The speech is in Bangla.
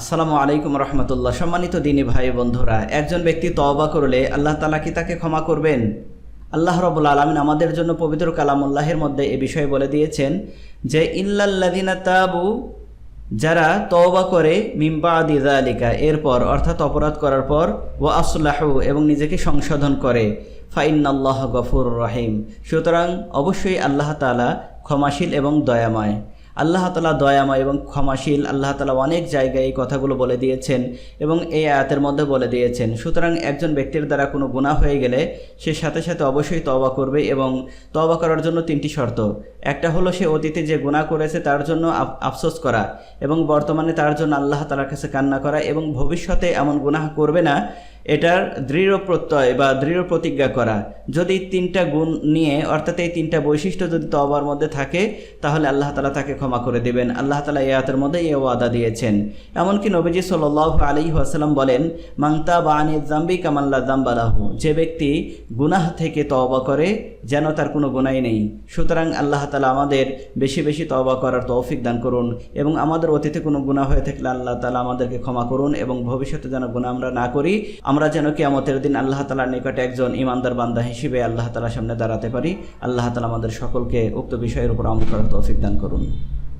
আসসালামু আলাইকুম রহমতুল্লাহ। সম্মানিত দিনী ভাই বন্ধুরা, একজন ব্যক্তি তওবা করলে আল্লাহ তালা কি তাকে ক্ষমা করবেন? আল্লাহ রবুল আলমিন আমাদের জন্য পবিত্র কালামুল্লাহের মধ্যে এ বিষয়ে বলে দিয়েছেন যে ইল্লাল্লাদিনা তাবু, যারা তওবা করে মিম্বা দিদা আলিকা এরপর অর্থাৎ অপরাধ করার পর ও আসলাহু এবং নিজেকে সংশোধন করে, ফাইন্নাল্লাহ গফুর রহিম সুতরাং অবশ্যই আল্লাহ তালা ক্ষমাশীল এবং দয়াময়। আল্লাহ তালা দয়াময় এবং ক্ষমাশীল, আল্লাহ তালা অনেক জায়গায় এই কথাগুলো বলে দিয়েছেন এবং এই আয়াতের মধ্যে বলে দিয়েছেন, সুতরাং একজন ব্যক্তির দ্বারা কোনো গুনাহ হয়ে গেলে সে সাথে সাথে অবশ্যই তওবা করবে এবং তওবা করার জন্য তিনটি শর্ত। একটা হলো সে অতীতে যে গুনাহ করেছে তার জন্য আফসোস করা এবং বর্তমানে তার জন্য আল্লাহ তালার কাছে কান্না করা এবং ভবিষ্যতে এমন গুনাহ করবে না এটার দৃঢ় প্রত্যয় বা দৃঢ় প্রতিজ্ঞা করা। যদি তিনটা গুণ নিয়ে, অর্থাৎ এই তিনটা বৈশিষ্ট্য যদি তবার মধ্যে থাকে, তাহলে আল্লাহ তালা তাকে ক্ষমা করে দেবেন। আল্লাহ তালা এই আয়াতের মধ্যে এই ওয়াদা দিয়েছেন। এমনকি নবীজি সাল আলী ওয়াসাল্লাম বলেন মাংতা বা আনি জাম্বি কামাল্লা জাম্বালাহু যে ব্যক্তি গুনাহ থেকে তওবা করে, যেন তার কোনো গুনাই নেই। সুতরাং আল্লাহ তালা আমাদের বেশি বেশি তওবা করার তৌফিক দান করুন এবং আমাদের অতীতে কোনো গুনাহ হয়ে থাকলে আল্লাহ তালা আমাদেরকে ক্ষমা করুন এবং ভবিষ্যতে যেন গুনাহ আমরা না করি। আমরা যেন কিয়ামতের দিন আল্লাহ তালার নিকটে একজন ইমানদার বান্দা হিসেবে আল্লাহ তালার সামনে দাঁড়াতে পারি। আল্লাহ তালা আমাদের সকলকে উক্ত বিষয়ের উপর আমল করার তৌফিক দান করুন।